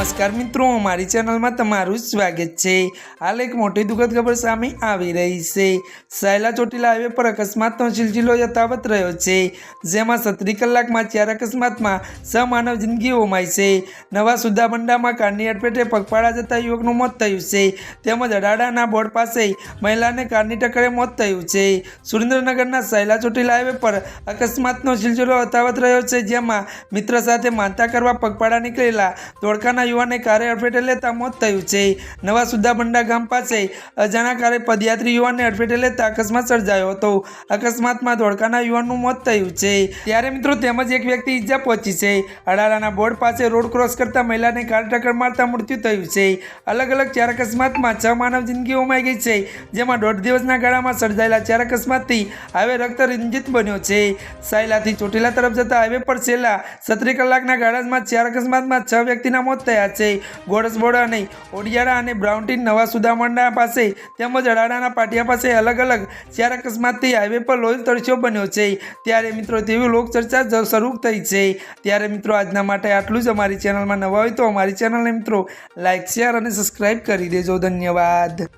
નમસ્કાર મિત્રો, મારી ચેનલમાં તમારું સ્વાગત છે. હાલ એક મોટી દુઃખદ ખબર સામે આવી રહી છે. સાયલા ચોટીલા હાઈવે પર અકસ્માતનો સિલસિલો યથાવત રહ્યો છે, જેમાં સત્રી કલાકમાં ચાર અકસ્માતમાં છ માનવ જિંદગી હોમાઈ છે. નવા સુદાબંડામાં કારની અડફેટે પગપાળા જતા યુવકનું મોત થયું છે. તેમજ અડાડાના બોર્ડ પાસે મહિલાને કારની ટક્કરે મોત થયું છે. સુરેન્દ્રનગરના સાયલા ચોટીલા હાઈવે પર અકસ્માતનો સિલસિલો યથાવત રહ્યો છે, જેમાં મિત્ર સાથે માનતા કરવા પગપાળા નીકળેલા ધોળકાના યુવાને કારે અડફેટે લેતા મોત થયું છે. નવા સુદાબંડા ગામ પાસે અજાણા કારે પદયાત્રી યુવાનને અડફેટે લેતા અકસ્માત સર્જાયો હતો. અકસ્માતમાં ધોળકાના યુવાનનું મોત થયું છે. ત્યારે મિત્રો તેમજ એક વ્યક્તિ ઈજા પહોંચી છે. અડાલાના બોર્ડ પાસે રોડ ક્રોસ કરતા મહિલાને કાર ટક્કર મારતા મૃત્યુ થયું છે. અલગ અલગ ચાર અકસ્માતમાં છ માનવ જિંદગી ઉમાઈ ગઈ છે. જેમાં દોઢ દિવસના ગાળામાં સર્જાયેલા ચાર અકસ્માતથી હવે રક્ત રંજિત બન્યો છે. સાયલાથી ચોટીલા તરફ જતા હાઈવે પર છેલ્લા સત્રી કલાકના ગાળામાં ચાર અકસ્માતમાં છ વ્યક્તિના મોત થયા છે. ગોડસબોડા અને ઓડિયાળા અને બ્રાઉન્ટીન નવા સુદામંડા પાસે તેમજ અડાડાના પાટિયા પાસે અલગ અલગ ચાર અકસ્માતથી હાઈવે પર લોહી તરસ્યો બન્યો છે. ત્યારે મિત્રો તેવી લોકચર્ચા શરૂ થઈ છે. ત્યારે મિત્રો આજના માટે આટલું જ અમારી ચેનલમાં નવા હોય તો અમારી ચેનલને મિત્રો લાઇક શેર અને સબસ્ક્રાઈબ કરી દેજો. ધન્યવાદ.